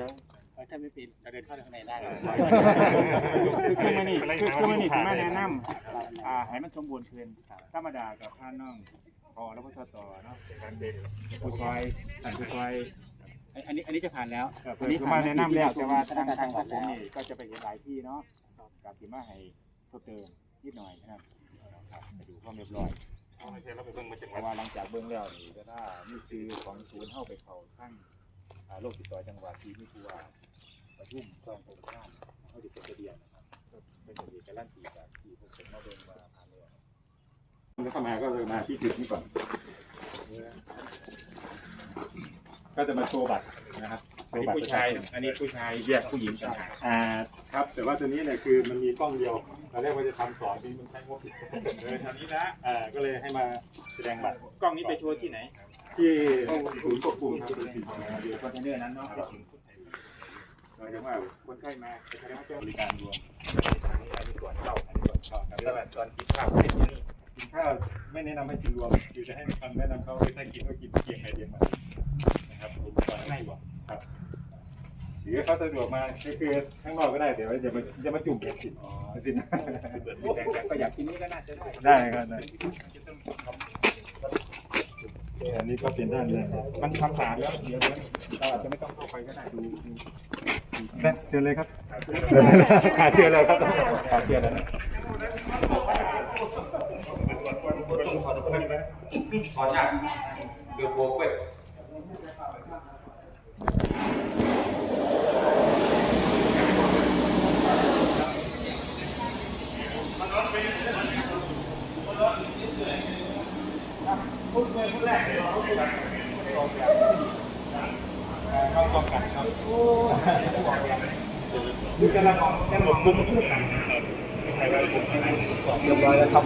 ยังเออถ้าไม่ปิดเราเดินเข้าไปข้างในได้คือคือมันนี่คือคือมันนี่ถือมาแนะนำอ่าให้มันสมบูรณ์ขึ้นธรรมดากับท่านน้องพอแล้วก็ต่อเนาะการเป็นผู้ซอยท่านผู้ซอยอันนี้อันนี้จะผ่านแล้วเพิ่นคือมาแนะนำแล้วแต่ว่าทางทางของผมนี่ก็จะไปเห็นหลายที่เนาะกับสิมาให้เพิ่มเติมนิดหน่อยนะครับครับไปดูความเรียบร้อยเพราะว่าหลังจากเบื้องแล้วนี่ก็ถ้ามีซื้อของศูนย์เข้าไปเขาทั้งอ่า โรคติดต่อจังหวัดที่มีผู้ว่าประชุมกองตรงข้ามเขาจะเป็นกระเดียนนะครับก็เป็นกระเดียนการลั่นตีจากที่ผมเป็นมาเบิ่งมาผ่านเลยแล้วเข้ามาก็เลยมาที่จุดนี้ก่อน ก็จะมาโชว์บัตรนะครับอันนี้ผู้ชาย อันนี้ผู้ชายแยกผู้หญิงต่างหากอ่าครับ แต่ว่าตัวนี้เนี่ยคือมันมีกล้องเดียวตอนแรกว่าจะทำสอนที่มันใช้งบผิดเลยตอนนี้ละอ่าก็เลยให้มาแสดงบัตรกล้องนี้ไปโชว์ที่ไหน ที่ศูนย์ควบคุมครับเดี๋ยวคอนเทนเนอร์นั้นเนาะหมาถึงว่าคนไข้มาแสดงว่าเจ้าบริการรวมอันนี้ส่วนเข้าอันนี้ส่วนเข้าครับแล้วแบบตอนกินข้าวเป็นที่นี่กินข้าวไม่แนะนำให้กินรวมอยู่จะให้คำแนะนำเขาถ้ากินก็กินเพียงใครเดียมันะครับผมก่อนให้บอกครับหรือเขาสะดวกมาก็คือข้างนอกก็ได้เดี๋ยวจะมาจะมาจุ่มเด็กสิอ๋อสินแดงๆก็อยากกินนี่ก็น่าจะได้ได้ครับได้ อันนี้ก็เป็นด้านเลยมันทำสารแล้วเดี๋ยวเราอาจจะไม่ต้องเข้าไปก็ได้ดูดูเชิญเลยครับขาเชิญเลยครับขาเชิญเลยนะขอจากเดือบโบกไป เข้าป้องกันครับดูกันละกันหลบมุมเพื่อกันใครไว้ผมที่ไหนสอบเรียบร้อยแล้วครับ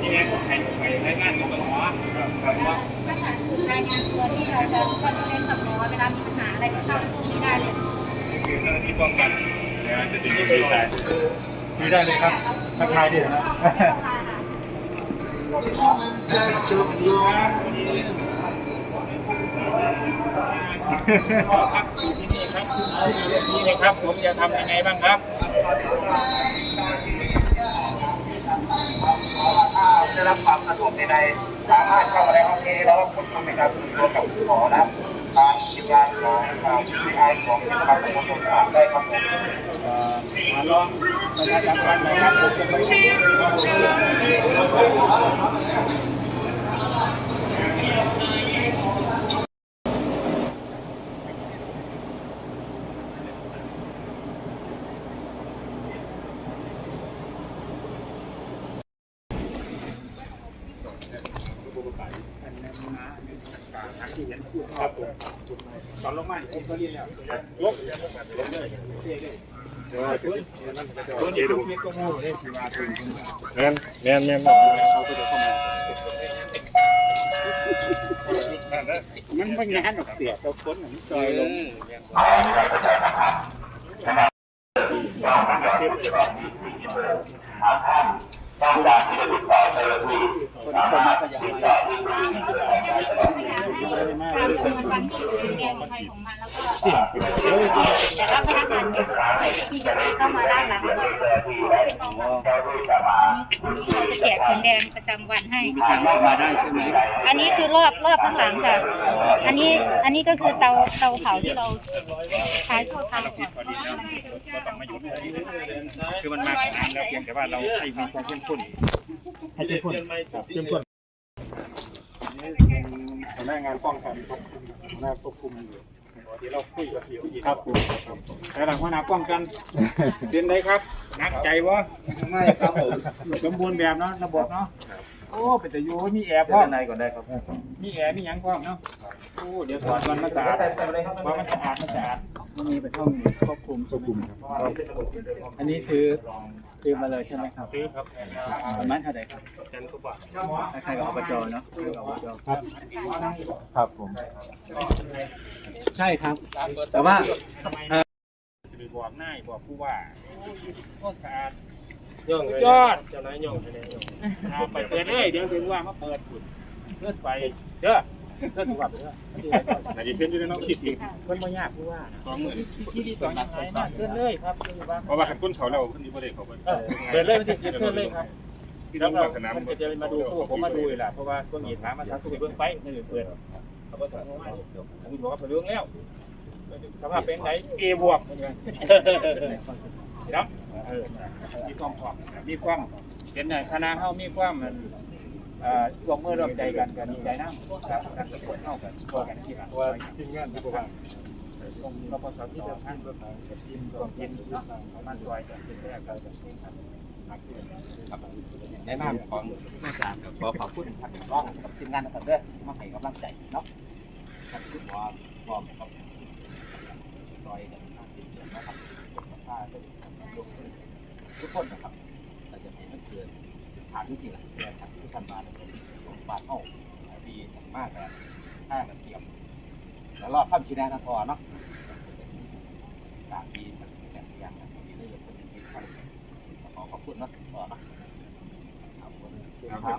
นี่ไงใครใครใช้งานกับหมอครับว่าปัญหาคือรายงานตัวที่เราจะก็จะเล่นกับหมอเวลามีปัญหาอะไรก็เข้าสู้ไม่ได้เลยคือเจ้าหน้าที่ป้องกัน นะจะดีดีใจดีได้เลยครับทักทายดีนะพ่อครับอยู่ที่นี่ครับนี่นะครับ ผมจะทำยังไงบ้างครับได้รับความสะดวกใดๆสามารถเข้ามาในห้องนี้แล้วคุณทำในการสื่อสารกับคุณหมอและ ทางทีมงานของทางทีไอของทีมงานของคนต่างได้ครับผมมาลองประชาสัมพันธ์หน่อยครับผมจะไป ครับผมตอนลงมาผมก็เรียนแล้วลบลบเลยเดี๋ยวตัวนี้ลูกเมียก็มูได้สิว่าถึงแม่นแม่นแม่นเขาก็จะเข้ามามันไม่งานหรอกเสียตัวคนหนึ่งจอยลงคนคนมาก็ยังไม่การ คือมันวันที่อยู่แกนของใครของมันแล้วก็แต่ว่าพนักงานที่จะเข้ามาด้านหลังก็เป็นของเราจะแจกถุงแดงประจำวันให้มาได้ใช่ไหมอันนี้คือรอบรอบข้างหลังค่ะ อันนี้อันนี้ก็คือเตาเตาเผาที่เราใช้ทั่วไปก่อนก็ต้องมาหยุดคือมันมาของน้ำแล้วเพียงแต่ว่าเราให้มีความเข้มข้น ให้เข้มข้นครับเข้มข้นนี่เป็นหัวหน้างานป้องกันควบคุมหัวหน้าควบคุมอยู่เดี๋ยวเราคุยกับเสียวอีกครับผมแต่หลังหัวหน้าป้องกันเป็นไงครับนักใจวะไม่ครับผมสมบูรณ์แบบเนาะระบบเนาะโอ้เป็นแต่อยู่มีแอร์พร้อมในก่อนได้ครับมีแอร์มีหยังพร้อมเนาะโอ้เดี๋ยวถอดมันมาสะอาดเพราะมันสะอาดมันสะอาด มันมีเป็นห้องควบคุมควบคุมครับ อันนี้ซื้อซื้อมาเลยใช่ไหมครับ ซื้อครับประมาณเท่าไหร่ครับแสนกว่าบาทคล้ายๆกับอบจเนาะคล้ายๆกับอบจครับ ครับผม ใช่ครับ แต่ว่าทำไมจะไปบอกนายบอกผู้ว่าโอ้ยโคตรสะอาดย่องยอดเจ้านายย่องไปเลยเอาไปเปิดเลยเดี๋ยวถึงว่ามาเปิดเลื่อนไปเด้อ เลื่อว่าเด้อแต่ดีขึ้นด้วยเนาะติดติดเพิ่นบ่ยากผู้ว่าสองหมื่นที่ดีต่อยังไงนะเลื่นเลยครับเพราะว่าขันก้นเขาเราขึ้นที่ประเด็นเขาเออเปิดเลยวันที่สิบเลื่นเลยครับที่แล้เราวก็สนามมันจะมาดูพวกผมมาดูเลยล่ะเพราะว่าช่วงนี้ถามมาทางสุขเบื้องไปนี่เปิดเขาก็สั่งมาผมบอกว่าเรื่องแล้วสภาพเป็นไหนเอบวกเนาะเออมีความพร้อมมีความเป็นไงคณะเฮามีความมัน รวมมือรวมใจกันกันดีใจนะครับการสปอร์ตเข้ากันตัวกันที่หละว่าทีมงานที่บอกว่าตรงรปภที่เดินทางรถทีมรวมทีมเนาะประมาณซอยกันเป็นแรกเราจะครับในนามของแม่สามกับขอขอบคุณท่านร้องกับทีมงานนะครับเด้อมาให้กำลังใจเนาะท่านคุณหมอพร้อมกับซอยกันทางทีมเดินนะครับทุกคนนะครับเราจะให้มันเกิด ฐานที่สี่ละนะครับที่ทำมาเป็นของบาทเฮาดีมากเลยห้ากันเทียม แล้วรอดข้ามชีแดนพอเนาะจากดีมันแต่อย่างนั้นดีเลยเป็นที่ท่านขอขอบคุณเนาะพอเนาะ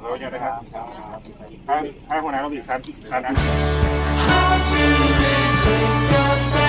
เราจะได้ครับถ้าถ้าคนไหนเราบีบคันคัน How to replace your